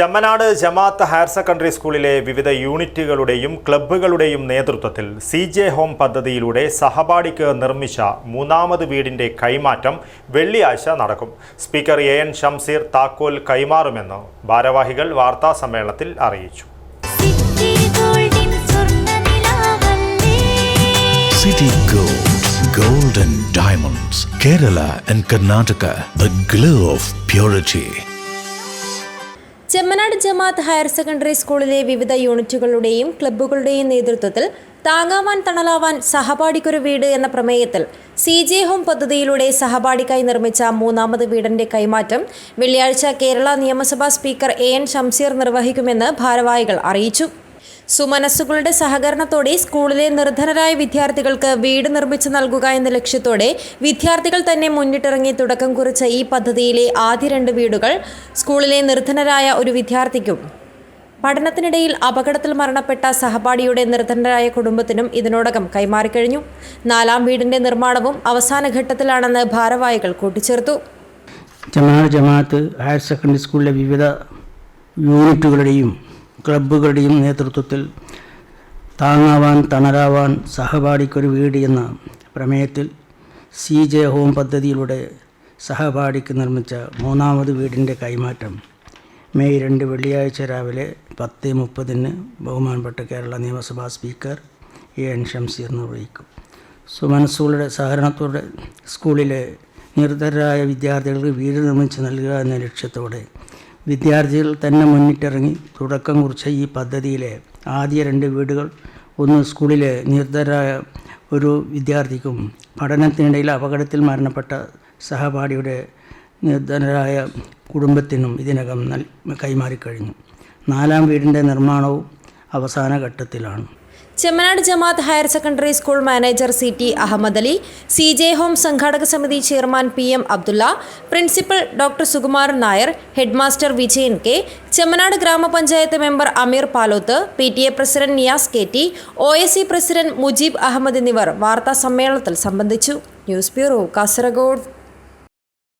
ചെമ്മനാട് ജമാഅത്ത് higher secondary സ്കൂളിലെ വിവിധ യൂണിറ്റുകളുടെയും ക്ലബ്ബുകളുടെയും നേതൃത്വത്തിൽ സി ജെ ഹോം പദ്ധതിയിലൂടെ സഹപാഠിക്ക് നിർമ്മിച്ച മൂന്നാമത് വീടിന്റെ കൈമാറ്റം വെള്ളിയാഴ്ച നടക്കും. സ്പീക്കർ എ എൻ ഷംസീർ താക്കോൽ കൈമാറുമെന്ന് ഭാരവാഹികൾ വാർത്താ സമ്മേളനത്തിൽ അറിയിച്ചു. City gold diamonds. Kerala and Karnataka Diamonds, glow of Karnataka, Chemmanad Jamaath higher secondary സ്കൂളിലെ വിവിധ യൂണിറ്റുകളുടെയും ക്ലബ്ബുകളുടെയും നേതൃത്വത്തിൽ താങ്ങാവാൻ തണലാവാൻ സഹപാഠിക്കൊരു വീട് എന്ന പ്രമേയത്തിൽ സി ജെ ഹോം പദ്ധതിയിലൂടെ സഹപാഠിക്കായി നിർമ്മിച്ച മൂന്നാമത് വീടിന്റെ കൈമാറ്റം വെള്ളിയാഴ്ച കേരള നിയമസഭാ സ്പീക്കർ എ എൻ ഷംസീർ നിർവഹിക്കുമെന്ന് ഭാരവാഹികൾ അറിയിച്ചു. സുമനസ്സുകളുടെ സഹകരണത്തോടെ സ്കൂളിലെ നിർധനരായ വിദ്യാർത്ഥികൾക്ക് വീട് നിർമ്മിച്ചു നൽകുക എന്ന ലക്ഷ്യത്തോടെ വിദ്യാർത്ഥികൾ തന്നെ മുന്നിട്ടിറങ്ങി തുടക്കം കുറിച്ച ഈ പദ്ധതിയിലെ ആദ്യ രണ്ട് വീടുകൾ സ്കൂളിലെ നിർധനരായ ഒരു വിദ്യാർത്ഥിക്കും. പഠനത്തിനിടയിൽ അപകടത്തിൽ മരണപ്പെട്ട സഹപാഠിയുടെ നിർധനരായ കുടുംബത്തിനും ഇതിനോടകം കൈമാറിക്കഴിഞ്ഞു. നാലാം വീടിന്റെ നിർമ്മാണവും അവസാന ഘട്ടത്തിലാണെന്ന് ഭാരവാഹികൾ കൂട്ടിച്ചേർത്തു. ജമാഅത്ത് ഹയർ സെക്കൻഡറി സ്കൂളിലെ വിവിധ യൂണിറ്റുകളുടെയും ക്ലബ്ബുകളുടെയും നേതൃത്വത്തിൽ താങ്ങാവാൻ തണലാവാൻ സഹപാഠിക്കൊരു വീട് എന്ന പ്രമേയത്തിൽ സി ജെ ഹോം പദ്ധതിയിലൂടെ സഹപാഠിക്ക് നിർമ്മിച്ച മൂന്നാമത് വീടിന്റെ കൈമാറ്റം മെയ് രണ്ട് വെള്ളിയാഴ്ച രാവിലെ പത്ത് മുപ്പതിന് ബഹുമാനപ്പെട്ട കേരള നിയമസഭാ സ്പീക്കർ എ എൻ ഷംസീർ നിർവഹിക്കും. സുമനസ്സുകളുടെ സഹകരണത്തോടെ സ്കൂളിലെ നിർധരായ വിദ്യാർത്ഥികൾക്ക് വീട് നിർമ്മിച്ച് നൽകുക എന്ന ലക്ഷ്യത്തോടെ വിദ്യാർത്ഥികൾ തന്നെ മുന്നിട്ടിറങ്ങി തുടക്കം കുറിച്ച ഈ പദ്ധതിയിലെ ആദ്യ രണ്ട് വീടുകൾ ഒന്ന് സ്കൂളിലെ നിർദ്ധരായ ഒരു വിദ്യാർത്ഥിക്കും പഠനത്തിനിടയിൽ അപകടത്തിൽ മരണപ്പെട്ട സഹപാഠിയുടെ നിർദ്ധനരായ കുടുംബത്തിനും ഇതിനകം കൈമാറിക്കഴിഞ്ഞു. നാലാം വീടിന്റെ നിർമ്മാണവും അവസാന ഘട്ടത്തിലാണ്. Chemmanad Jamaath higher secondary school manager C T Ahmed Ali C J home സംഘാടക സമിതി chairman P M Abdulla principal doctor Sukumaran Nair headmaster Vijayan K Chemmanad ഗ്രാമപഞ്ചായത്ത് member Ameer Paloth P T A president Niyas K T O S C president Mujeeb Ahmed എന്നിവർ വാർത്താ സമ്മേളനത്തിൽ സംബന്ധിച്ചു. News bureau Kasaragod.